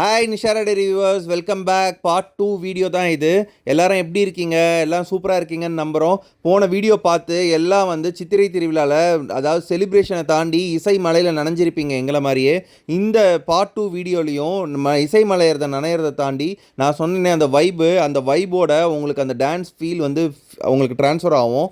Hi நிஷாரடி reviewers welcome back part two video தான் இது. எல்லாரும் எப்படி இருக்கீங்க? எல்லாம் சூப்பராக இருக்கீங்கன்னு நம்புகிறோம் போன வீடியோ பார்த்து எல்லாம் வந்து சித்திரை திருவிழாவில் அதாவது செலிப்ரேஷனை தாண்டி இசை மலையில் நனைஞ்சிருப்பீங்க எங்களை மாதிரியே. இந்த பார்ட் டூ வீடியோலையும் நம்ம இசை மலையிறத நனையிறத தாண்டி நான் சொன்னேனே அந்த வைபு அந்த வைபோட உங்களுக்கு அந்த டான்ஸ் ஃபீல் வந்து உங்களுக்கு ட்ரான்ஸ்ஃபர் ஆகும்.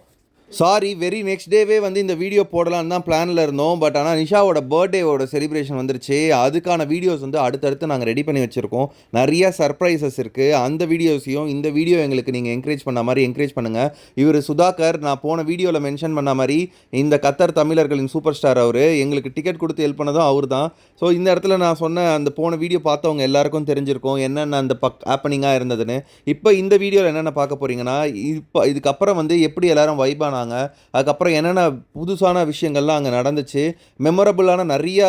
சாரி வெரி நெக்ஸ்ட் டேவே வந்து இந்த வீடியோ போடலான்னு தான் பிளானில் இருந்தோம். பட் ஆனால் நிஷாவோட பர்த்டேவோட செலிப்ரேஷன் வந்துருச்சு. அதுக்கான வீடியோஸ் வந்து அடுத்தடுத்து நாங்கள் ரெடி பண்ணி வச்சுருக்கோம். நிறைய சர்ப்ரைசஸ் இருக்குது அந்த வீடியோஸையும் இந்த வீடியோ எங்களுக்கு நீங்கள் என்கரேஜ் பண்ண மாதிரி என்கரேஜ் பண்ணுங்கள் இவர் சுதாகர் நான் போன வீடியோவில் மென்ஷன் பண்ண மாதிரி இந்த கத்தர் தமிழர்களின் சூப்பர் ஸ்டார் அவர். எங்களுக்கு டிக்கெட் கொடுத்து ஹெல்ப் பண்ணதும் அவர் தான் ஸோ இந்த இடத்துல நான் சொன்ன அந்த போன வீடியோ பார்த்தவங்க எல்லாருக்கும் தெரிஞ்சிருக்கும் என்னென்ன அந்த பக் ஆப்பனிங்காக இருந்ததுன்னு. இப்போ இந்த வீடியோவில் என்னென்ன பார்க்க போகிறீங்கன்னா இப்போ இதுக்கப்புறம் வந்து எப்படி எல்லாரும் வைபானாங்க அதுக்கப்புறம் என்னென்ன புதுசான விஷயங்கள்லாம் அங்கே நடந்துச்சு மெமரபுளான நிறைய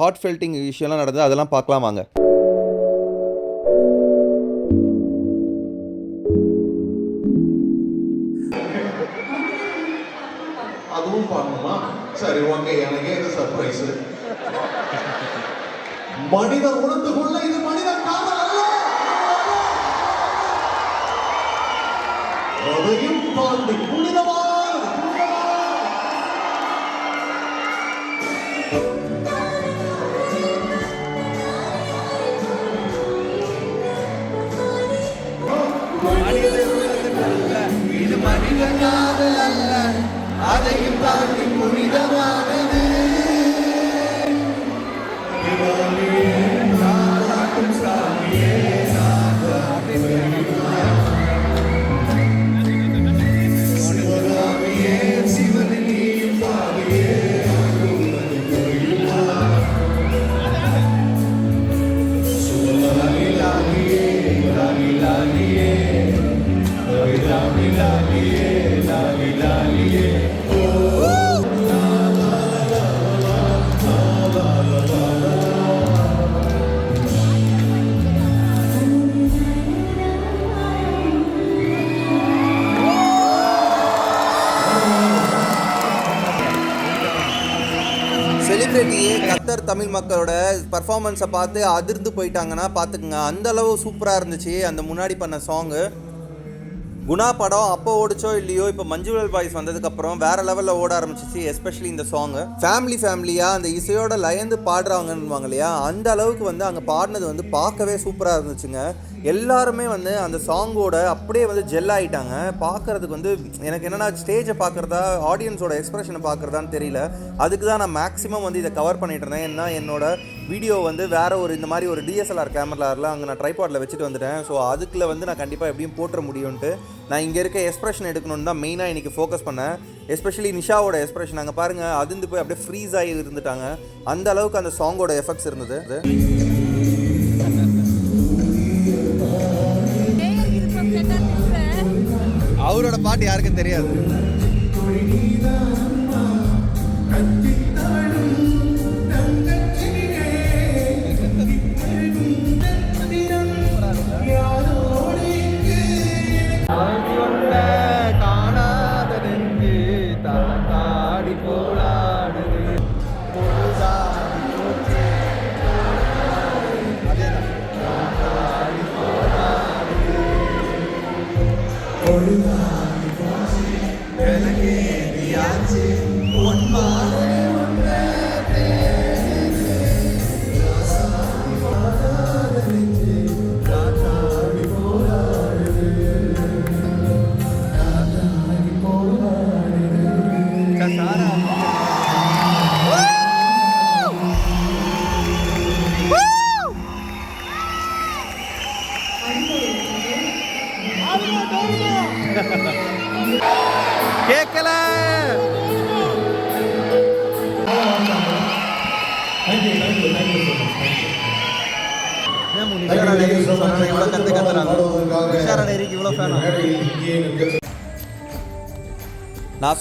ஹார்ட் ஃபெல்ட்டிங் விஷயம்லாம் நடந்தது அதெல்லாம் பார்க்கலாம் வாங்க. அதுவும் பண்ணணுமா? சரி ஓகே எனக்கே இது சர்ப்ரைஸ் மனித உணர்ந்துக்குள்ள இது மனித காதல் அல்ல! அதையும் தாண்டி இது மனித காதல் அல்ல. அதையும் தாண்டி புனிதமான செலிபிரிட்டியே கத்தர் தமிழ் மக்களோட பர்ஃபார்மன்ஸை பார்த்து அதிர்ந்து போயிட்டாங்கன்னா பார்த்துக்குங்க. அந்த அளவு சூப்பராக இருந்துச்சு அந்த முன்னாடி பண்ண சாங்கு குணா படம் அப்போ ஓடிச்சோ இல்லையோ இப்போ மஞ்சுவல் பாய்ஸ் வந்ததுக்கப்புறம் வேற லெவலில் ஓட ஆரம்பிச்சிச்சு எஸ்பெஷலி இந்த சாங்கு ஃபேமிலி ஃபேமிலியாக அந்த இசையோட லயந்து பாடுறாங்கன்னுவாங்க இல்லையா அந்த அளவுக்கு வந்து அங்கே பாடினது வந்து பார்க்கவே சூப்பராக இருந்துச்சுங்க. எல்லாருமே வந்து அந்த சாங்கோட அப்படியே வந்து ஜெல் ஆகிட்டாங்க பார்க்கறதுக்கு வந்து எனக்கு என்னென்னா ஸ்டேஜை பார்க்குறதா ஆடியன்ஸோட எக்ஸ்பிரஷனை பார்க்குறதான்னு தெரியல. அதுக்கு தான் நான் மேக்ஸிமம் வந்து இதை கவர் பண்ணிட்டு இருந்தேன். ஏன்னா என்னோட வீடியோ வந்து வேறு ஒரு இந்த மாதிரி ஒரு டிஎஸ்எல்ஆர் கேமராவில் அங்கே நான் ட்ரைபாட்டில் வச்சுட்டு வந்துட்டேன். ஸோ அதுக்குள்ள வந்து நான் கண்டிப்பாக எப்படியும் போட்டுற முடியும்ன்ட்டு நான் இங்கே இருக்க எக்ஸ்பிரஷன் எடுக்கணும்னு தான் மெயினாக இன்றைக்கி ஃபோக்கஸ் பண்ணேன். எஸ்பெஷலி நிஷாவோட எக்ஸ்பிரஷன் அங்கே பாருங்கள் அதிர்ந்து போய் அப்படியே ஃப்ரீஸ் ஆகி இருந்துட்டாங்க. அந்த அளவுக்கு அந்த சாங்கோட எஃபெக்ட்ஸ் இருந்தது. பாட்டு யாருக்கும் தெரியாது.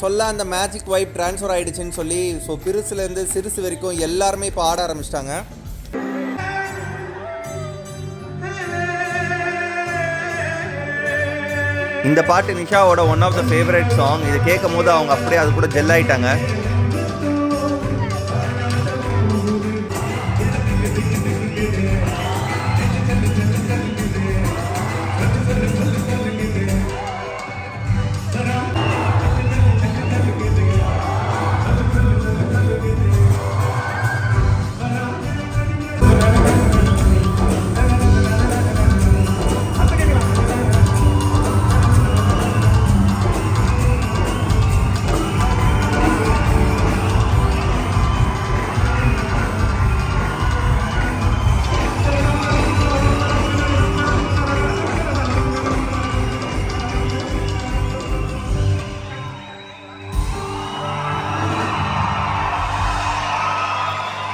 சொல்ல அந்த மேஜிக் வைப் ட்ரான்ஸ்ஃபர் ஆயிடுச்சுன்னு சொல்லி ஸோ பெருசுலேருந்து சிறுசு வரைக்கும் எல்லாருமே இப்போ ஆட ஆரம்பிச்சிட்டாங்க. இந்த பாட்டு நிஷாவோட one of the favourite song இதை கேட்கும் போது அவங்க அப்படியே அது கூட ஜெல் ஆயிட்டாங்க.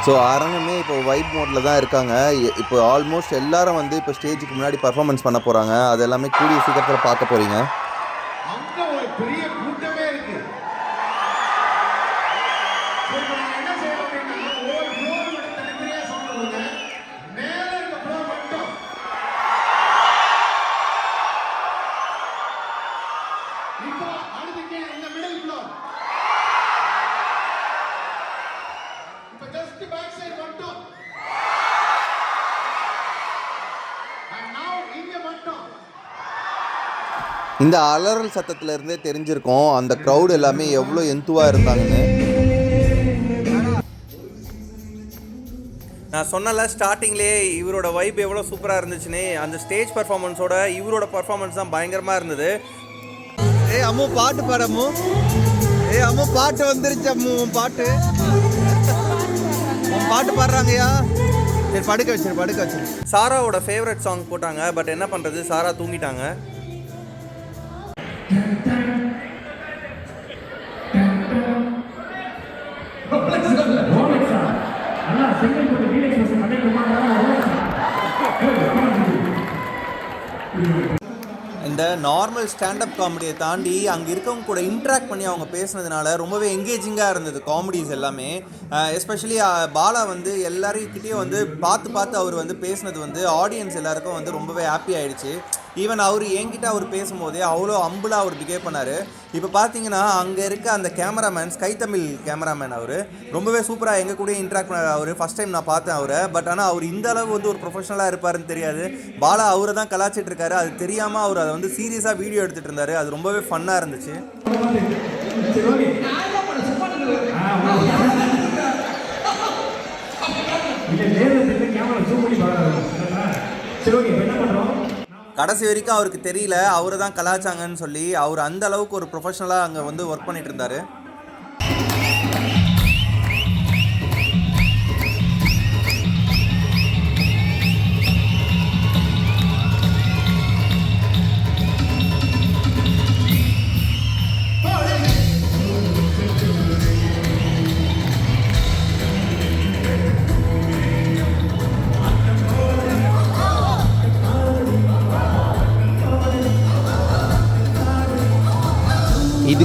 ஸோ அரங்கமே இப்போ வைப் மோட்டில் தான் இருக்காங்க. இப்போ ஆல்மோஸ்ட் எல்லாரும் வந்து இப்போ ஸ்டேஜுக்கு முன்னாடி பர்ஃபார்மன்ஸ் பண்ண போகிறாங்க அது எல்லாமே கூடிய சீக்கிரத்தில் பார்க்க போகிறீங்க இந்த அலறல் சத்தத்துல இருந்தே தெரிஞ்சிருக்கும். அந்த க்ரௌட் எல்லாமே எவ்வளோ எந்துவாக இருந்தாங்கன்னு. நான் சொன்னல ஸ்டார்டிங்லேயே இவரோட வைப் எவ்வளோ சூப்பராக இருந்துச்சுன்னு. அந்த ஸ்டேஜ் பர்ஃபார்மன்ஸோட இவரோட பர்ஃபார்மன்ஸ் தான் பயங்கரமாக இருந்தது. ஏ அம்மு பாட்டு பாடு அம்மு. ஏ அம்மு பாட்டு வந்துருச்சு அம்மு உன் பாட்டு. பாட்டு பாடுறாங்கய்யா. சரி படுக்க வச்சிரு படுக்க வச்சிரு. சாராவோட ஃபேவரட் சாங் போட்டாங்க பட் என்ன பண்ணுறது சாரா தூங்கிட்டாங்க. இந்த நார்மல் ஸ்டாண்டப் காமெடியை தாண்டி அங்கே இருக்கவங்க கூட இன்ட்ராக்ட் பண்ணி அவங்க பேசுனதுனால ரொம்பவே என்கேஜிங்காக இருந்தது காமெடிஸ் எல்லாமே. எஸ்பெஷலி பாலா வந்து எல்லாரையும் வந்து பார்த்து பார்த்து அவர் வந்து பேசுனது வந்து ஆடியன்ஸ் எல்லாருக்கும் வந்து ரொம்பவே ஹாப்பி ஆயிடுச்சு. ஈவன் அவர் என்கிட்ட அவர் பேசும்போதே அவ்வளோ அம்புலாக அவர் பிகேவ் பண்ணார். இப்போ பார்த்தீங்கன்னா அங்கே இருக்க அந்த கேமராமேன் ஸ்கை தமிழ் கேமராமேன் அவர் ரொம்பவே சூப்பராக எங்கள் கூட இன்ட்ராக்ட் பண்ணார். அவர் ஃபஸ்ட் டைம் நான் பார்த்தேன் அவரை. பட் ஆனால் அவர் இந்த அளவு வந்து ஒரு ப்ரொஃபஷனலாக இருப்பாருன்னு தெரியாது. பாலா அவரை தான் கலாச்சிட்டு இருக்காரு. அது தெரியாமல் அவர் அதை வந்து சீரியஸாக வீடியோ எடுத்துகிட்டு இருந்தார். அது ரொம்பவே ஃபன்னாக இருந்துச்சு. கடைசி வரைக்கும் அவருக்கு தெரியல. அவரை தான் கலாச்சாங்கன்னு சொல்லி அவர் அந்த அளவுக்கு ஒரு ப்ரொஃபஷனலாக அங்கே வந்து ஒர்க் பண்ணிட்டு இருந்தாரு.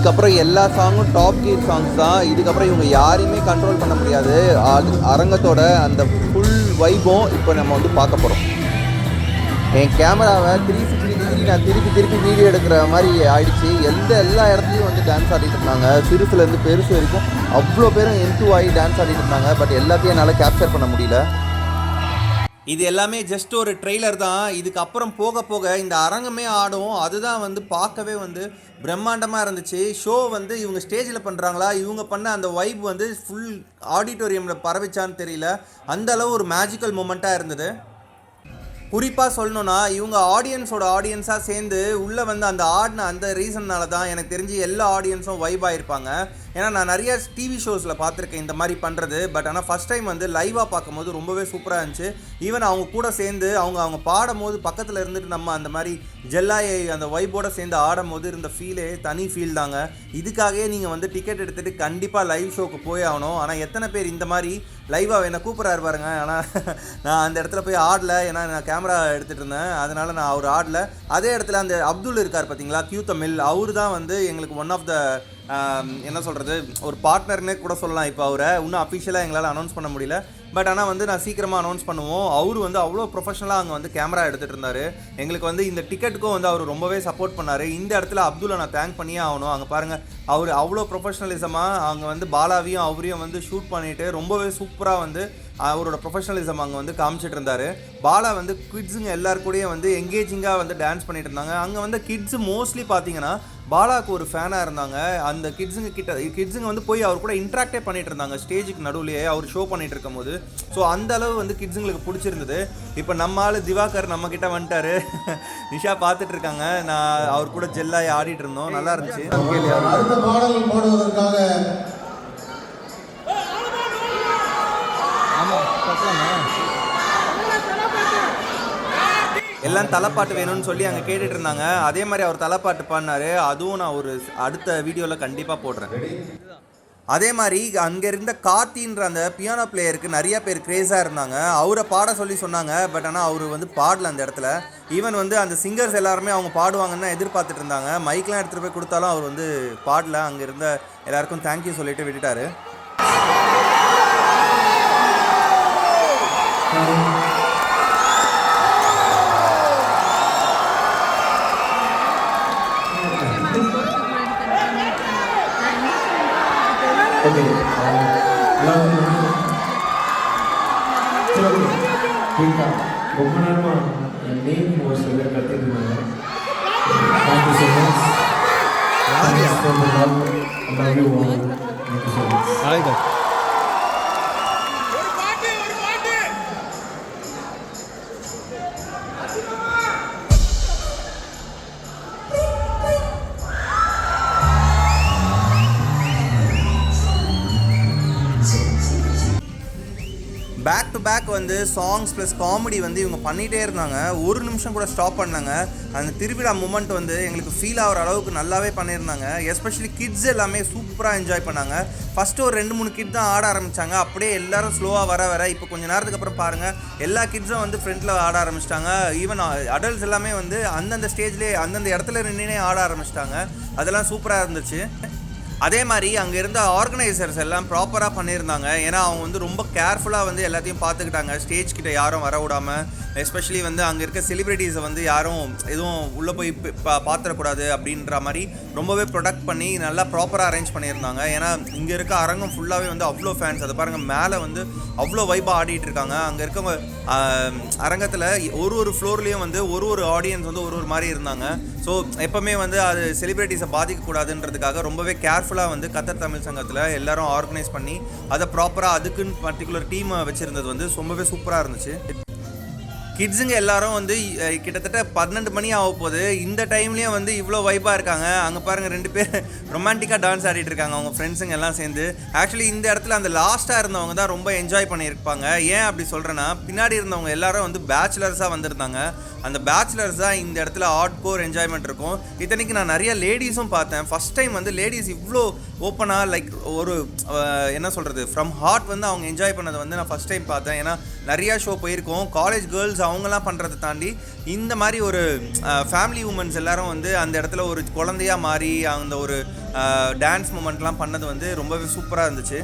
இதுக்கப்புறம் எல்லா சாங்கும் டாப் கியர் சாங்ஸ் தான். இதுக்கப்புறம் இவங்க யாரையுமே கண்ட்ரோல் பண்ண முடியாது. அது அரங்கத்தோட அந்த ஃபுல் வைபும் இப்போ நம்ம வந்து பார்க்க போகிறோம் என் கேமராவை த்ரீ சிக்ஸ்டி டிகிரி நான் திருப்பி திருப்பி வீடியோ எடுக்கிற மாதிரி ஆயிடுச்சு. எந்த எல்லா இடத்துலையும் வந்து டான்ஸ் ஆடிட்டு இருந்தாங்க. சிறுசுலேருந்து பெருசு வரைக்கும் அவ்வளோ பேரும் என்டூ ஆகி டான்ஸ் ஆடிட்டு இருந்தாங்க. பட் எல்லாத்தையும் என்னால் கேப்சர் பண்ண முடியல. இது எல்லாமே ஜஸ்ட் ஒரு ட்ரெய்லர் தான். இதுக்கப்புறம் போக போக இந்த அரங்கமே ஆடும். அதுதான் வந்து பார்க்கவே வந்து பிரம்மாண்டமாக இருந்துச்சு. ஷோ வந்து இவங்க ஸ்டேஜில் பண்ணுறாங்களா இவங்க பண்ண அந்த வைப் வந்து ஃபுல் ஆடிட்டோரியமில் பரவிச்சான்னு தெரியல. அந்தளவு ஒரு மேஜிக்கல் மூமெண்ட்டாக இருந்தது. குறிப்பாக சொல்லணும்னா இவங்க ஆடியன்ஸோட ஆடியன்ஸாக சேர்ந்து உள்ளே வந்து அந்த ஆடின அந்த ரீசன்னால தான் எனக்கு தெரிஞ்சு எல்லா ஆடியன்ஸும் வைப் ஆகிருப்பாங்க ஏன்னா நான் நிறைய டிவி ஷோஸில் பார்த்துருக்கேன் இந்த மாதிரி பண்ணுறது பட் ஆனால் ஃபஸ்ட் டைம் வந்து லைவாக பார்க்கும்போது ரொம்பவே சூப்பராக இருந்துச்சு. ஈவன் அவங்க கூட சேர்ந்து அவங்க அவங்க பாடும்போது பக்கத்தில் இருந்துட்டு நம்ம அந்த மாதிரி ஜெல்லாயை அந்த வைப்போட சேர்ந்து ஆடும்போது இருந்த ஃபீலே தனி ஃபீல் தாங்க. இதுக்காகவே நீங்கள் வந்து டிக்கெட் எடுத்துகிட்டு கண்டிப்பாக லைவ் ஷோக்கு போய் ஆகணும். ஆனால் எத்தனை பேர் இந்த மாதிரி லைவாக என்ன கூப்பிட்றாரு பாருங்க. ஆனால் நான் அந்த இடத்துல போய் ஆடல. ஏன்னா நான் கேமரா எடுத்துகிட்டு இருந்தேன். அதனால் நான் அவர் ஆடல. அதே இடத்துல அந்த அப்துல் இருக்கார் பார்த்தீங்களா கியூ தமிழ். அவர் தான் வந்து எங்களுக்கு ஒன் ஆஃப் த என்ன சொல்கிறது ஒரு பார்ட்னர்னே கூட சொல்லலாம். இப்போ அவரை இன்னும் அஃபிஷியலாக எங்களால் அனௌன்ஸ் பண்ண முடியல. பட் ஆனால் வந்து நான் சீக்கிரமாக அனௌன்ஸ் பண்ணுவோம். அவர் வந்து அவ்வளோ ப்ரொஃபஷனலாக அங்கே வந்து கேமரா எடுத்துகிட்டு இருந்தார். எங்களுக்கு வந்து இந்த டிக்கெட்டுக்கும் வந்து அவர் ரொம்பவே சப்போர்ட் பண்ணார். இந்த இடத்துல அப்துல்லை நான் தேங்க் பண்ணியே ஆகணும். அங்கே பாருங்கள் அவர் அவ்வளோ ப்ரொஃபஷனலிசமாக அங்கே வந்து பாலாவையும் அவரையும் வந்து ஷூட் பண்ணிட்டு ரொம்பவே சூப்பராக வந்து அவரோட ப்ரொஃபஷனலிசம் அங்கே வந்து காமிச்சிட்டு இருந்தார். பாலா வந்து கிட்ஸுங்க எல்லார் வந்து எங்கேஜிங்காக வந்து டான்ஸ் பண்ணிட்டு இருந்தாங்க. அங்கே வந்து கிட்ஸு மோஸ்ட்லி பார்த்தீங்கன்னா பாலாக்கு ஒரு ஃபேனாக இருந்தாங்க. அந்த கிட்ஸுங்க கிட்ட கிட்ஸுங்க வந்து போய் அவர் கூட இன்ட்ராக்டே பண்ணிட்டு இருந்தாங்க. ஸ்டேஜுக்கு நடுவுலேயே அவர் ஷோ பண்ணிட்டு இருக்கும்போது. ஸோ அந்த அளவு வந்து கிட்ஸுங்களுக்கு பிடிச்சிருந்தது. இப்போ நம்ம ஆள் திவாகர் நம்ம கிட்ட வந்துட்டாரு. நிஷா பார்த்துட்டு இருக்காங்க. நான் அவர் கூட ஜெல்லாகி ஆடிட்டு இருந்தோம். நல்லா இருந்துச்சு அடுத்த பாடல் பாடுவதற்காக எல்லாம் தலைப்பாட்டு வேணும்னு சொல்லி அங்கே கேட்டுட்டு இருந்தாங்க. அதே மாதிரி அவர் தலைப்பாட்டு பாடினாரு. அதுவும் நான் ஒரு அடுத்த வீடியோவில் கண்டிப்பாக போடுறேன். அதே மாதிரி அங்கே இருந்த கார்த்தின்ற அந்த பியானோ பிளேயருக்கு நிறைய பேர் க்ரேஸாக இருந்தாங்க. அவரை பாட சொல்லி சொன்னாங்க. பட் ஆனால் அவர் வந்து பாடல அந்த இடத்துல. ஈவன் வந்து அந்த சிங்கர்ஸ் எல்லாருமே அவங்க பாடுவாங்கன்னு எதிர்பார்த்துட்டு இருந்தாங்க. மைக்லாம் எடுத்துகிட்டு போய் கொடுத்தாலும் அவர் வந்து பாடல. அங்கே இருந்த எல்லாருக்கும் தேங்க்யூ சொல்லிட்டு விட்டுட்டாரு. ஓகே எல்லாரும் சரி குயிக்கா ரொம்ப நேரமாக நேம் ஒரு சில கற்றுக்குனாங்க thank you so much thanks for the love love you all thank you so much back to back வந்து சாங்ஸ் ப்ளஸ் காமெடி வந்து இவங்க பண்ணிகிட்டே இருந்தாங்க. ஒரு நிமிஷம் கூட ஸ்டாப் பண்ணாங்க. அந்த திருவிழா மூமெண்ட் வந்து எங்களுக்கு ஃபீல் ஆகிற அளவுக்கு நல்லாவே பண்ணியிருந்தாங்க. எஸ்பெஷலி கிட்ஸ் எல்லாமே சூப்பராக என்ஜாய் பண்ணாங்க. ஃபஸ்ட்டு ஒரு ரெண்டு மூணு கிட் தான் ஆட ஆரம்பித்தாங்க அப்படியே எல்லாரும் ஸ்லோவாக வர வர. இப்போ கொஞ்சம் நேரத்துக்கு அப்புறம் பாருங்கள் எல்லா கிட்ஸும் வந்து ஃப்ரண்ட்டில் ஆட ஆரம்பிச்சிட்டாங்க. ஈவன் அடல்ட்ஸ் எல்லாமே வந்து அந்தந்த ஸ்டேஜ்லேயே அந்தந்த இடத்துல நின்றுனே ஆட ஆரம்பிச்சிட்டாங்க. அதெல்லாம் சூப்பராக இருந்துச்சு. அதே மாதிரி அங்கே இருந்த ஆர்கனைசர்ஸ் எல்லாம் ப்ராப்பராக பண்ணியிருந்தாங்க. ஏன்னா அவங்க வந்து ரொம்ப கேர்ஃபுல்லாக வந்து எல்லாத்தையும் பார்த்துக்கிட்டாங்க. ஸ்டேஜ் கிட்ட யாரும் வர விடாமல் எஸ்பெஷலி வந்து அங்கே இருக்க செலிப்ரிட்டிஸை வந்து யாரும் எதுவும் உள்ளே போய் பா பார்த்துடக்கூடாது அப்படின்ற மாதிரி ரொம்பவே ப்ரொடக்ட் பண்ணி நல்லா ப்ராப்பராக அரேஞ்ச் பண்ணியிருந்தாங்க. ஏன்னா இங்கே இருக்க அரங்கம் ஃபுல்லாகவே வந்து அவ்வளோ ஃபேன்ஸ் அதை பாருங்கள் மேலே வந்து அவ்வளோ வைப்பாக ஆடிட்டு இருக்காங்க. அங்கே இருக்கவங்க அரங்கத்தில் ஒரு ஒரு ஃப்ளோர்லேயும் வந்து ஒரு ஒரு ஆடியன்ஸ் வந்து ஒரு ஒரு மாதிரி இருந்தாங்க. ஸோ எப்போவுமே வந்து அது செலிப்ரிட்டிஸை பாதிக்கக்கூடாதுன்றதுக்காக ரொம்பவே கேர்ஃபுல் கேர்ஃபுல்லாக வந்து கத்தர் தமிழ் சங்கத்தில் எல்லாரும் ஆர்கனைஸ் பண்ணி அதை ப்ராப்பராக அதுக்குன்னு பர்டிகுலர் டீம் வச்சுருந்தது வந்து ரொம்பவே சூப்பராக இருந்துச்சு. கிட்ஸுங்க எல்லாரும் வந்து கிட்டத்தட்ட பன்னெண்டு மணி ஆக போகுது. இந்த டைம்லேயும் வந்து இவ்வளோ வைப்பாக இருக்காங்க. அங்கே பாருங்கள் ரெண்டு பேர் ரொமான்டிக்காக டான்ஸ் ஆடிட்டு இருக்காங்க அவங்க ஃப்ரெண்ட்ஸுங்க எல்லாம் சேர்ந்து. ஆக்சுவலி இந்த இடத்துல அந்த லாஸ்ட்டாக இருந்தவங்க தான் ரொம்ப என்ஜாய் பண்ணியிருப்பாங்க. ஏன் அப்படி சொல்கிறேன்னா பின்னாடி இருந்தவங்க எல்லாரும் வந்து பேச்சுலர்ஸாக வந்திருந்தாங்க. அந்த பேச்சுலர்ஸ் தான் இந்த இடத்துல ஆட் கோர் என்ஜாய்மெண்ட் இருக்கும். இத்தனைக்கு நான் நிறைய லேடிஸும் பார்த்தேன். ஃபஸ்ட் டைம் வந்து லேடிஸ் இவ்வளோ ஓப்பனாக லைக் ஒரு என்ன சொல்கிறது ஃப்ரம் ஹார்ட் வந்து அவங்க என்ஜாய் பண்ணதை வந்து நான் ஃபஸ்ட் டைம் பார்த்தேன். ஏன்னா நிறையா ஷோ போயிருக்கோம். காலேஜ் கேர்ள்ஸ் அவங்கெல்லாம் பண்ணுறதை தாண்டி இந்த மாதிரி ஒரு ஃபேமிலி உமன்ஸ் எல்லாரும் வந்து அந்த இடத்துல ஒரு குழந்தையா மாறி அந்த ஒரு டான்ஸ் மூமெண்ட்லாம் பண்ணது வந்து ரொம்பவே சூப்பராக இருந்துச்சு.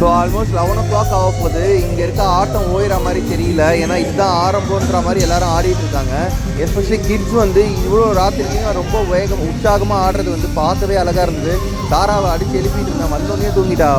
So almost eleven o'clock ஆக போகுது. இங்கே இருக்க ஆட்டம் ஓயிற மாதிரி தெரியல. ஏன்னா இதுதான் ஆரம்பன்ற மாதிரி எல்லாரும் ஆடிட்டு இருக்காங்க. எஸ்பெஷலி கிட்ஸ் வந்து இவ்வளோ ராத்திரிக்கும் ரொம்ப வேகம் உற்சாகமாக ஆடுறது வந்து பார்க்கவே அழகாக இருந்தது. தாராவை அடித்து எழுப்பிட்டு இருந்தேன் வந்தோடனே தூங்கிட்டா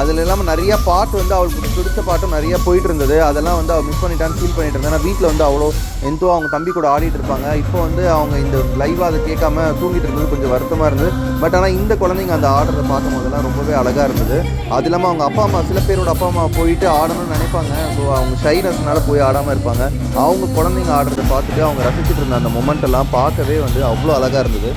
அதில் இல்லாமல் நிறையா பாட்டு வந்து அவளுக்கு பிடிச்ச பாட்டும் நிறையா போயிட்டு இருந்தது அதெல்லாம் வந்து அவள் மிஸ் பண்ணிட்டான்னு ஃபீல் பண்ணிட்டு இருந்தேன். வீட்டில் வந்து அவ்வளோ எந்தோ அவங்க தம்பி கூட ஆடிட்டு இருப்பாங்க. இப்போ வந்து அவங்க இந்த லைவாக அதை கேட்காம தூங்கிட்டு இருந்தது கொஞ்சம் வருத்தமாக இருந்தது. பட் ஆனால் இந்த குழந்தைங்க அந்த ஆடுறத பார்க்கும் போதெல்லாம் ரொம்பவே அழகாக இருந்தது. அது இல்லாமல் அவங்க அப்பா அம்மா சில பேரோட அப்பா அம்மா போயிட்டு ஆடணும்னு நினைப்பாங்க. ஸோ அவங்க ஷைனஸ்னால போய் ஆடாமல் இருப்பாங்க. அவங்க குழந்தைங்க ஆடுறத பார்த்துட்டு அவங்க ரசிச்சுட்டு இருந்த அந்த மொமெண்ட் எல்லாம் பார்க்கவே வந்து அவ்வளோ அழகாக இருந்தது.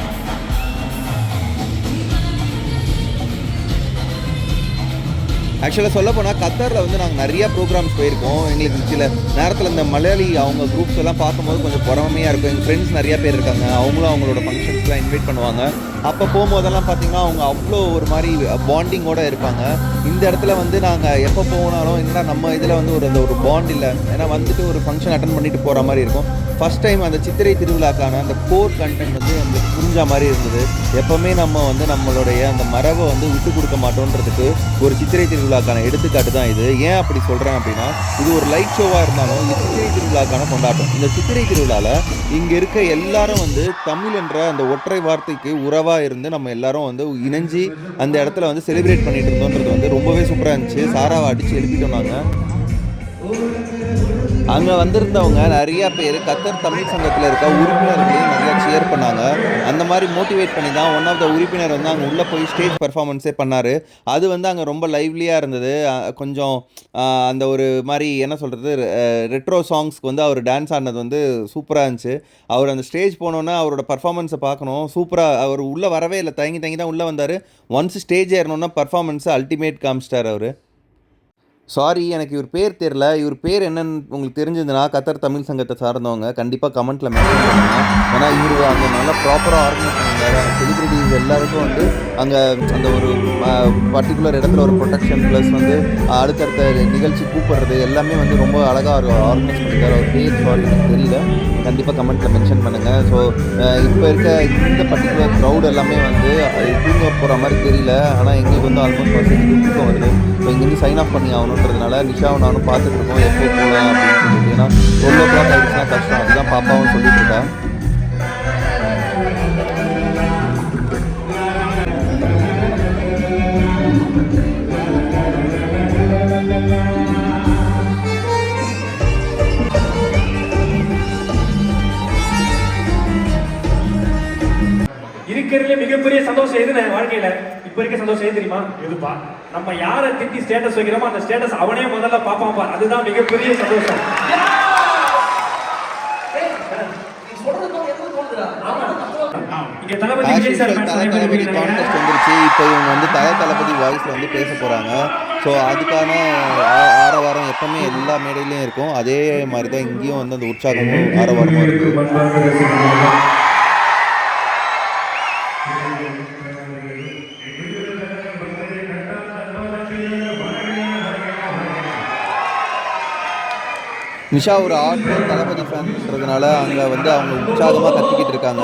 ஆக்சுவலாக சொல்ல போனால் கத்தாரில் வந்து நாங்கள் நிறையா ப்ரோக்ராம்ஸ் போயிருக்கோம். எங்களுக்கு சில நேரத்தில் இந்த மலையாளி அவங்க குரூப்ஸ் எல்லாம் பார்க்கும்போது கொஞ்சம் புறமையாக இருக்கும். எங்கள் ஃப்ரெண்ட்ஸ் நிறையா பேர் இருக்காங்க. அவங்களும் அவங்களோட ஃபங்க்ஷன்ஸ்லாம் இன்வைட் பண்ணுவாங்க. அப்போ போகும்போதெல்லாம் பார்த்தீங்கன்னா அவங்க அவ்வளோ ஒரு மாதிரி பாண்டிங்கோடு இருப்பாங்க. இந்த இடத்துல வந்து நாங்கள் எப்போ போனாலும் என்னடா நம்ம இதில் வந்து ஒரு அந்த ஒரு பாண்ட் இல்லை. ஏன்னா வந்துட்டு ஒரு ஃபங்க்ஷன் அட்டன் பண்ணிட்டு போகிற மாதிரி இருக்கும். ஃபர்ஸ்ட் டைம் அந்த சித்திரை திருவிழாக்கான அந்த கோர் கண்டென்ட் வந்து அந்த புரிஞ்ச மாதிரி இருந்தது. எப்போவுமே நம்ம வந்து நம்மளுடைய அந்த மரபை வந்து விட்டு கொடுக்க மாட்டோன்றதுக்கு ஒரு சித்திரை திருவிழாக்கான எடுத்துக்காட்டு தான் இது. ஏன் அப்படி சொல்கிறேன் அப்படின்னா இது ஒரு லைட் ஷோவாக இருந்தாலும் இது சித்திரை திருவிழாக்கான கொண்டாட்டம். இந்த சித்திரை திருவிழாவில் இங்கே இருக்க எல்லாரும் வந்து தமிழ் என்ற அந்த ஒற்றை வார்த்தைக்கு உறவாக இருந்து நம்ம எல்லாரும் வந்து இணைஞ்சு அந்த இடத்துல வந்து செலிப்ரேட் பண்ணிட்டு இருந்தோன்றது வந்து ரொம்பவே சூப்பராக இருந்துச்சு. சாராவை அடித்து எழுப்பிட்டோம் நாங்கள் அங்கே வந்திருந்தவங்க நிறையா பேர் கத்தர் தமிழ் சங்கத்தில் இருக்க உறுப்பினர்களையும் நிறையா ஷேர் பண்ணாங்க. அந்த மாதிரி மோட்டிவேட் பண்ணி தான் ஒன் ஆஃப் த உறுப்பினர் வந்து அங்கே உள்ளே போய் ஸ்டேஜ் பர்ஃபார்மன்ஸே பண்ணார். அது வந்து அங்கே ரொம்ப லைவ்லியாக இருந்தது. கொஞ்சம் அந்த ஒரு மாதிரி என்ன சொல்கிறது ரெட்ரோ சாங்ஸ்க்கு வந்து அவர் டான்ஸ் ஆடினது வந்து சூப்பராக இருந்துச்சு. அவர் அந்த ஸ்டேஜ் போனோன்னே அவரோட பர்ஃபார்மன்ஸை பார்க்கணும். சூப்பராக அவர் உள்ளே வரவே இல்லை. தயங்கி தயங்கி தான் உள்ளே வந்தார். ஒன்ஸ் ஸ்டேஜ் ஏறணுன்னா பர்ஃபார்மன்ஸை அல்டிமேட் காமிச்சிட்டார் அவர். சாரி எனக்கு இவர் பேர் தெரில இவர் பேர் என்னன்னு உங்களுக்கு தெரிஞ்சதுன்னா கத்தர் தமிழ் சங்கத்தை சார்ந்தவங்க கண்டிப்பாக கமெண்ட்டில் மேலே பண்ணுங்க. ஏன்னா இவர் அங்கே நல்லா ப்ராப்பராக ஆர்கனைஸ் பண்ணியிருந்தாரு. செலிபிரிட்டிஸ் எல்லாருக்கும் வந்து அங்கே அந்த ஒரு பர்டிகுலர் இடத்துல ஒரு ப்ரொடெக்ஷன் ப்ளஸ் வந்து அடுத்தடுத்த நிகழ்ச்சி கூப்பிடுறது எல்லாமே வந்து ரொம்ப அழகாக ஆர்கனைஸ் பண்ணியிருக்காரு. அவர் பேர் சாரி எனக்கு தெரியல. கண்டிப்பாக கமெண்ட்டில் மென்ஷன் பண்ணுங்கள் ஸோ இப்போ இருக்க இந்த பர்டிகுலர் க்ரௌட் எல்லாமே வந்து தூங்க போகிற மாதிரி தெரியல. ஆனால் எங்களுக்கு வந்து ஆல்மோஸ்ட் பர்சன்டேஜ் தூக்கம் வருது. ஸோ இங்கேருந்து சைன் ஆஃப் பண்ணி ஆகணுன்றதுனால நிஷாவும் நானும் பார்த்துட்டு இருக்கோம். எப்போ போகலாம் அப்படின்னு சொல்லிட்டு. ஏன்னா ரொம்ப ஓ கிளாக் ஆகிடுச்சுன்னா கஷ்டம். அதுதான் பாப்பாவும் சொல்லிட்டு இருக்கா. இருக்கிறதுல மிகப்பெரிய சந்தோஷம் எதுன்னு வாழ்க்கையில? இப்ப இருக்க சந்தோஷம் எது தெரியுமா? எதுப்பா? நம்ம யாரை திட்டி ஸ்டேட்டஸ் வைக்கிறோமோ அந்த ஸ்டேட்டஸ் அவனே முதல்ல பார்ப்பான் பார். அதுதான் மிகப்பெரிய சந்தோஷம். இங்க தளபதி விஜய் சார். கான்டெஸ்ட் வந்துருச்சு. இப்போ இவங்க வந்து தலை தளபதி வாய்ஸில் வந்து பேச போகிறாங்க ஸோ அதுக்கான ஆ- ஆரவாரம் எப்பவுமே எல்லா மேடையிலையும் இருக்கும். அதே மாதிரி தான் இங்கேயும் வந்து அந்த உற்சாகமும் ஆரவாரமும் இருக்குது நிஷா ஒரு ஆர்ட் தளபதி ஃபேன்ன்றதுனால அங்கே வந்து அவங்க உற்சாகமாக கத்திக்கிட்டு இருக்காங்க.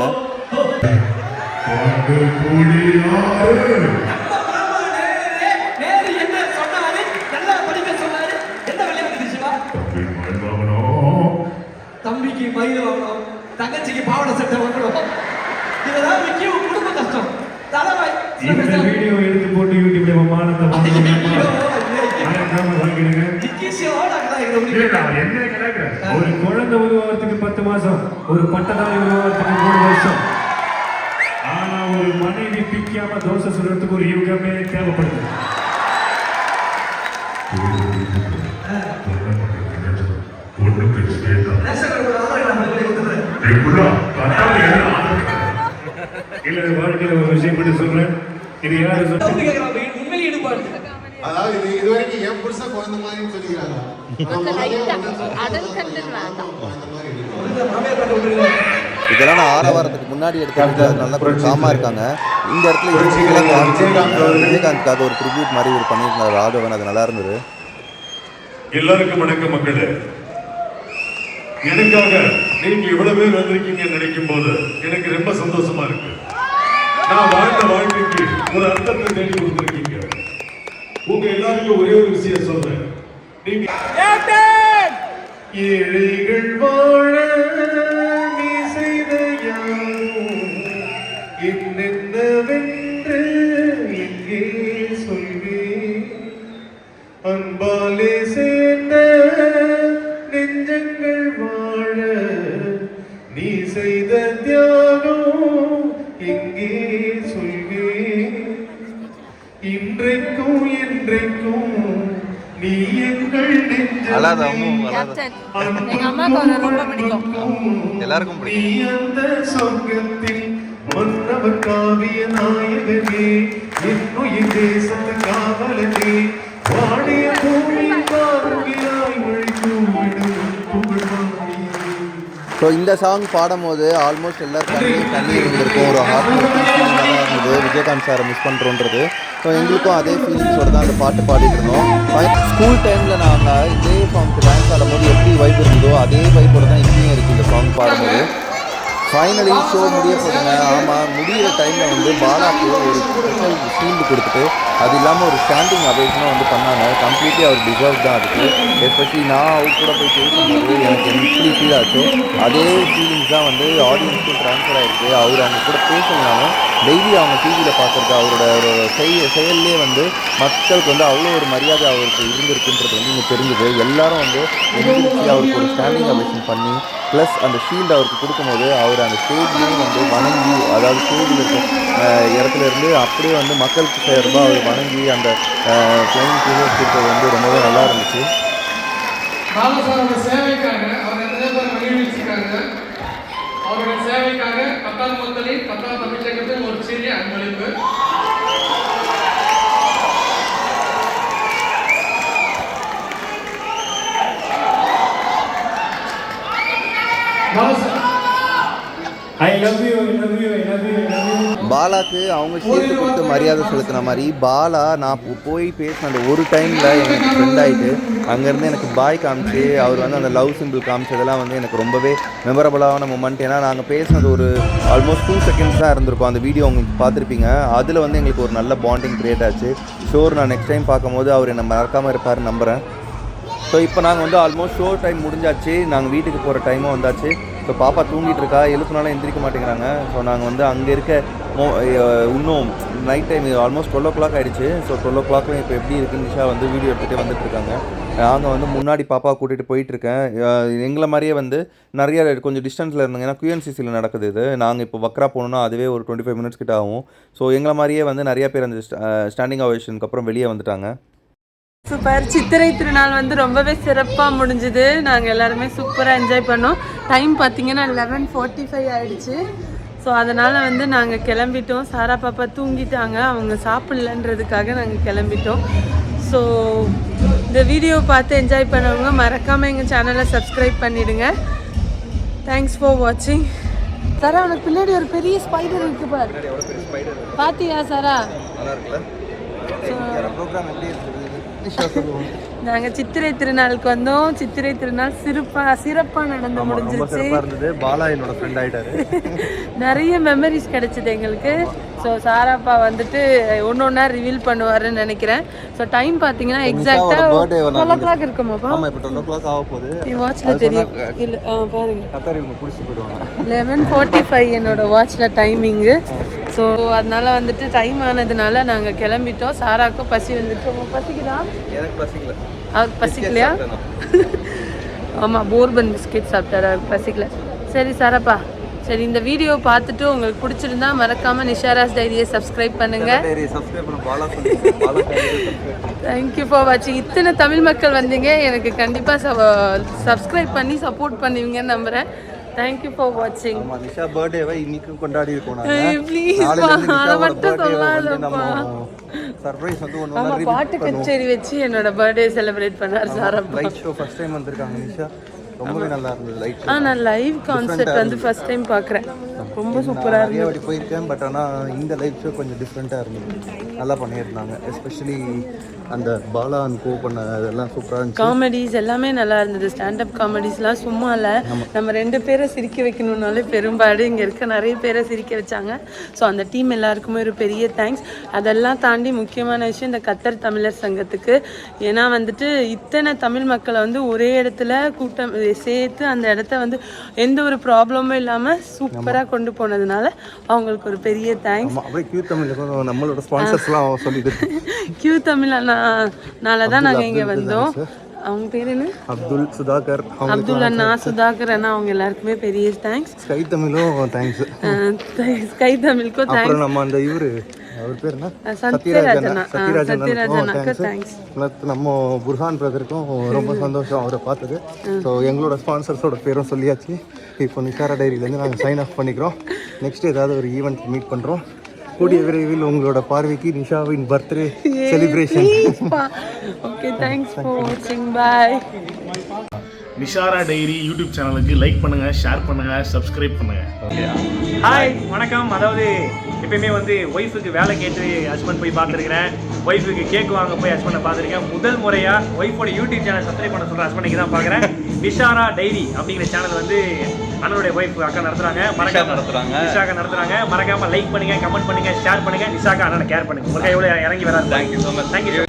நேரு என்ன சொன்னாரு நல்லா படிக்க சொன்னாரு என்ன விளையாட்டு சிவா தம்பிக்கு மயில் வாங்கணும் தங்கச்சிக்கு பாவாடை சட்டை வாங்கணும். இதெல்லாம் முக்கியம் குடும்ப கஷ்டம். தலைவாய் இந்த வீடியோ எடுத்து போட்டு யூடியூப்ல மானத்தை என்ன கிடக்குற ஒரு குழந்தை உருவாகிறதுக்கு பத்து மாசம் ஒரு பட்டதாரி உருவாகிறதுக்கு மூணு வருஷம். ஆனா ஒரு மனைவி பிக்காம தோசை சுடுறதுக்கு ஒரு யுகமே தேவைப்படுது. இல்ல வாழ்க்கையில ஒரு விஷயம் மட்டும் சொல்றேன். இது யாரு உண்மையிலே ஈடுபாடு. அதாவது இது இது வரைக்கும் என் புருஷன் குழந்தை சொல்லிக்கிறாங்க. மாதிரி இருக்கு. இதெல்லாம் நான் ஆரவாரத்துக்கு முன்னாடி எடுத்து நல்லா கொஞ்சம் காமாக இருக்காங்க. இந்த இடத்துல காமிச்சிருக்காங்க விஜயகாந்த்காக ஒரு ட்ரிபியூட் மாதிரி இவர் பண்ணியிருந்தார். ராகவன் அது நல்லா இருந்தது. எல்லாருக்கும் வணக்கம் மக்களே. எனக்காக நீங்க இவ்வளவு பேர் வந்திருக்கீங்கன்னு நினைக்கும் போது எனக்கு ரொம்ப சந்தோஷமா இருக்கு. நான் வாழ்ந்த வாழ்க்கைக்கு ஒரு அர்த்தத்தை தேடி கொடுத்திருக்கீங்க. உங்க எல்லாருக்கும் ஒரே ஒரு விஷயம் சொல்றேன். ஏழைகள் வாழ நீ செய்த என்னென்னவென்று எங்கே எங்க அம்மாவுக்கு அவரை ரொம்ப பிடிக்கும் எல்லாருக்கும் பிடிக்கும். மன்னவர் காவிய நாயகனே என்னுயிர் தேசத்து காவலனே வாடிய ஸோ இந்த சாங் பாடும்போது ஆல்மோஸ்ட் எல்லாருக்கும் தண்ணி இருந்திருக்கும் ஒரு ஹார்ட் பண்ணுறது விஜயகாந்த் சாரை மிஸ் பண்ணுறோன்றது ஸோ எங்களுக்கும் அதே ஃபீலிங்ஸோட தான் அந்த பாட்டு பாடிட்டு இருந்தோம். ஸ்கூல் டைமில் நாங்கள் இதே சாங்க்கு டான்ஸ் ஆடும்போது எப்படி வைப் இருந்ததோ அதே வைப்போடு தான் இப்பயும் இருக்குது இந்த சாங் பாடும்போது. ஃபைனலி ஷோ முடிய போதுங்க. ஆமாம் முடியிற டைமில் வந்து பாலாக்கு ஒரு ஸ்பெஷல் ஷீல்டு கொடுத்துட்டு அது இல்லாமல் ஒரு ஸ்டாண்டிங் அவேஷனும் வந்து பண்ணாங்க. கம்ப்ளீட்லி அவர் டிசர்வ் தான் அதுக்கு. எஸ்பெஷலி நான் அவர் கூட போய் பேசும்போது எனக்கு எப்படி ஃபீல் ஆச்சோ அதே ஃபீலிங்ஸ் தான் வந்து ஆடியன்ஸுக்கும் ட்ரான்ஸ்ஃபர் ஆகிருக்கு அவர் அங்கே கூட பேசினாலும் டெய்லி அவங்க டிவியில் பார்க்குறது அவரோட ஒரு செய் செயல்லே வந்து மக்களுக்கு வந்து அவ்வளோ ஒரு மரியாதை அவருக்கு இருந்திருக்குன்றது வந்து இங்கே தெரிஞ்சுது. எல்லாரும் வந்து எந்திரிச்சு அவருக்கு ஒரு ஸ்டாண்டிங் அவேஷன் பண்ணி ப்ளஸ் அந்த ஷீல்டு அவருக்கு கொடுக்கும்போது அவர் அந்த ஸ்டேஜ்லேயும் வந்து வணங்கி அதாவது ஸ்டேஜில் இருக்க இடத்துல இருந்து அப்படியே வந்து மக்களுக்கு சார்பாக அவர் வணங்கி அந்த ஃப்ளைங் கொடுத்தது வந்து ரொம்பவே நல்லா இருந்துச்சு. சேவைக்காக அவர் அவருடைய சேவைக்காக பத்தாம் முத்தலின் பத்தாம் தமிழ்ச்சங்கத்தின் ஒரு சிறிய அன்பளிப்பு Nossa! பாலாக்கு அவங்க ஷீல்டு கொடுத்து மரியாதை செலுத்தின மாதிரி பாலா நான் போய் பேசின அந்த ஒரு டைமில் எனக்கு ஃப்ரெண்ட் ஆகிட்டு அங்கேருந்து எனக்கு பாய் காமிச்சு அவர் வந்து அந்த லவ் சிம்பிள் காமிச்சதெல்லாம் வந்து எனக்கு ரொம்பவே மெமரபுளான மூமெண்ட் ஏன்னா நாங்கள் பேசினது ஒரு ஆல்மோஸ்ட் டூ செகண்ட்ஸ் தான் இருந்திருக்கும். அந்த வீடியோ உங்களுக்கு பார்த்துருப்பீங்க. அதில் வந்து எங்களுக்கு ஒரு நல்ல பாண்டிங் க்ரியேட் ஆச்சு. ஷோர் நான் நெக்ஸ்ட் டைம் பார்க்கும்போது அவர் என்னை மறக்காமல் இருப்பாருன்னு நம்புகிறேன் ஸோ இப்போ நாங்கள் வந்து ஆல்மோஸ்ட் ஷோ டைம் முடிஞ்சாச்சு. நாங்கள் வீட்டுக்கு போகிற டைமும் வந்தாச்சு. இப்போ பாப்பா தூங்கிட்டு இருக்கா எழுப்புனாலும் எந்திரிக்க மாட்டேங்கிறாங்க. ஸோ நாங்கள் வந்து அங்கே இருக்க மோ இன்னும் night time almost twelve o'clock ஆகிடுச்சு ஸோ டுவெல் ஓ கிளாக்ல இப்போ எப்படி இருக்கு நிஷா வந்து வீடியோ எடுத்துகிட்டே வந்துட்டுருக்காங்க. நாங்கள் வந்து முன்னாடி பாப்பா கூட்டிகிட்டு போயிட்டுருக்கேன். எங்களை மாதிரியே வந்து நிறைய கொஞ்சம் டிஸ்டன்ஸில் இருந்தாங்க. ஏன்னா QNCC-ல நடக்குது இது. நாங்கள் இப்போ வக்ரா போகணுன்னா அதுவே ஒரு டுவெண்ட்டி ஃபைவ் மினிட்ஸ் கிட்ட ஆகும். ஸோ எங்களை மாதிரியே வந்து நிறைய பேர் அந்த ஸ்டாண்டிங் அவேஷனுக்கு அப்புறம் வெளியே வந்துட்டாங்க. சூப்பர். சித்திரை திருநாள் வந்து ரொம்பவே சிறப்பாக முடிஞ்சுது. நாங்கள் எல்லாருமே சூப்பராக என்ஜாய் பண்ணோம். டைம் பார்த்தீங்கன்னா லெவன் ஃபார்ட்டி ஃபைவ் ஆயிடுச்சு. ஸோ அதனால் வந்து நாங்கள் கிளம்பிட்டோம். சாரா பாப்பா தூங்கிட்டாங்க. அவங்க சாப்பிட்லன்றதுக்காக நாங்கள் கிளம்பிட்டோம். ஸோ இந்த வீடியோ பார்த்து என்ஜாய் பண்ணவங்க மறக்காமல் எங்கள் சேனலை சப்ஸ்கிரைப் பண்ணிடுங்க. தேங்க்ஸ் ஃபார் வாட்சிங் சாரா உனக்கு பின்னாடி ஒரு பெரிய ஸ்பைடர் இருக்கு பாரு. பாத்தியா சாரா? நல்லா நாங்கள் சித்திரை திருநாளுக்கு வந்தோம். சித்திரை திருநாள் சிறப்பா சிறப்பாக நடந்து முடிஞ்சிருச்சு. பாலா என்னோட ஃப்ரெண்ட் ஆயிட்டாரு. நிறைய மெமரிஸ் கிடைச்சது எங்களுக்கு. ஸோ சாராப்பா வந்துட்டு ஒன்று ஒன்றா ரிவீல் பண்ணுவாருன்னு நினைக்கிறேன். ஸோ டைம் பார்த்தீங்கன்னா எக்ஸாக்டாக டுவெல் ஓ கிளாக் இருக்குமாப்பா? வாட்சில் தெரியும். இல்லை பாருங்க. லெவன் ஃபார்ட்டி ஃபைவ் என்னோட வாட்சில் டைமிங்கு ஸோ அதனால வந்துட்டு டைம் ஆனதுனால நாங்கள் கிளம்பிட்டோம். சாராக்கும் பசி வந்துட்டு. உங்களுக்கு பசிக்குதா? எனக்கு பசிக்கல. அவருக்கு பசிக்கலையா? ஆமாம் போர்பன் பிஸ்கெட் சாப்பிட்டாரு. அவருக்கு பசிக்கல. சரி சாரப்பா. சரி இந்த வீடியோ பார்த்துட்டு உங்களுக்கு பிடிச்சிருந்தா மறக்காம நிஷாராஸ் டைரியை சப்ஸ்கிரைப் பண்ணுங்க. தேங்க்யூ ஃபார் வாட்சிங் இத்தனை தமிழ் மக்கள் வந்தீங்க. எனக்கு கண்டிப்பாக சப்ஸ்கிரைப் பண்ணி சப்போர்ட் பண்ணுவீங்கன்னு நம்புகிறேன் தேங்க்யூ ஃபார் வாட்சிங் ஆமா நிஷா பர்த்டேவை இன்னைக்கு கொண்டாடி இருக்கோம் நாங்க. அதை மட்டும் சொல்லாதப்பா. சர்ப்ரைஸ் வந்து ஒன்று ஆமா பாட்டு கச்சேரி வச்சு என்னோட பர்த்டே செலிப்ரேட் பண்ணார் சாரப்பா லைட் ஷோ ஃபர்ஸ்ட் டைம் வந்திருக்காங்க நிஷா. ரொம்பவே நல்லா இருந்தது லைட் ஆ நான் லைவ் கான்சர்ட் வந்து ஃபர்ஸ்ட் டைம் பார்க்குறேன் ரொம்ப சூப்பராக நிறைய வாட்டி போயிருக்கேன் பட் ஆனால் இந்த லைட் ஷோ கொஞ்சம் டிஃப்ரெண்ட்டாக இருந்தது. நல்லா பண்ணியிருந்தாங்க எஸ்பெஷலி அந்த பாலா அண்ட் கோ பண்ண இதெல்லாம் சூப்பராக இருந்துச்சு. காமெடிஸ் எல்லாமே நல்லா இருந்தது. ஸ்டாண்டப் காமெடிஸ்லாம் சும்மா இல்லை. நம்ம ரெண்டு பேரை சிரிக்க வைக்கணும்னாலே பெரும்பாடு இங்கே இருக்க நிறைய பேரை சிரிக்க வச்சாங்க. ஸோ அந்த டீம் எல்லாருக்குமே ஒரு பெரிய தேங்க்ஸ் அதெல்லாம் தாண்டி முக்கியமான விஷயம் இந்த கத்தர் தமிழர் சங்கத்துக்கு. ஏன்னா வந்துட்டு இத்தனை தமிழ் மக்களை வந்து ஒரே இடத்துல கூட்டம் சேர்த்து அந்த இடத்த வந்து எந்த ஒரு ப்ராப்ளமும் இல்லாமல் சூப்பராக கொண்டு போனதுனால அவங்களுக்கு ஒரு பெரிய தேங்க்ஸ் அப்படியே கியூ தமிழுக்கும் நம்மளோட ஸ்பான்சர்ஸ்லாம் சொல்லிட்டு கியூ தமிழ் அண்ணானால தான் நாங்கள் இங்கே வந்தோம். அவங்க பேர் என்ன? அப்துல் சுதாகர். அப்துல் அண்ணா சுதாகர் அண்ணா அவங்க எல்லாருக்குமே பெரிய தேங்க்ஸ் ஸ்கை தமிழும் தேங்க்ஸ் ஸ்கை தமிழுக்கும் தேங்க்ஸ் நம்ம அந்த இவரு அவர் பேர் என்ன? சத்யராஜனா சத்யராஜன் சத்யராஜனாக்கு தேங்க்ஸ் நம்ம புர்ஹான் பிரதருக்கும் ரொம்ப சந்தோஷம் அவரை பார்த்தது. ஸோ எங்களோட ஸ்பான்சர்ஸோட பேரும் சொல்லியாச்சு. இப்போ நிஷாரா டைரியிலேருந்து நாங்கள் சைன் ஆஃப் பண்ணிக்கிறோம். நெக்ஸ்ட் ஏதாவது ஒரு ஈவெண்ட் மீட் பண்ணுறோம் கூடிய விரைவில் உங்களோட பார்வைக்கு நிஷாவின் birthday celebration okay thanks for வாட்சிங் பாய் நிஷாரா டைரி யூடியூப் சேனலுக்கு லைக் பண்ணுங்க ஷேர் பண்ணுங்க சப்ஸ்கிரைப் பண்ணுங்க. ஹாய் வணக்கம். அதாவது எப்பயுமே வந்து ஒய்ஃபுக்கு வேலை கேட்டு ஹஸ்பண்ட் போய் பார்த்துருக்கிறேன். ஒய்ஃபுக்கு கேக் வாங்க போய் ஹஸ்பண்டை பார்த்துருக்கேன். முதல் முறையாக ஒய்ஃபோட யூடியூப் சேனல் சப்ஸ்கிரைப் பண்ண சொல்கிற ஹஸ்பண்டுக்கு தான் பார்க்குறேன். நிஷாரா டைரி அப்படிங்கிற சேனல் வந்து அண்ணனுடைய ஒய்ஃப் அக்கா நடத்துறாங்க. மறக்காம நடத்துறாங்க. நிஷாக்கா நடத்துறாங்க. மறக்காம லைக் பண்ணுங்க கமெண்ட் பண்ணுங்க ஷேர் பண்ணுங்க. நிஷாக்கா அண்ணனை கேர் பண்ணுங்க. உங்களுக்கு எவ்வளோ இறங்கி வராது தேங்க்யூ ஸோ மச் தேங்க்யூ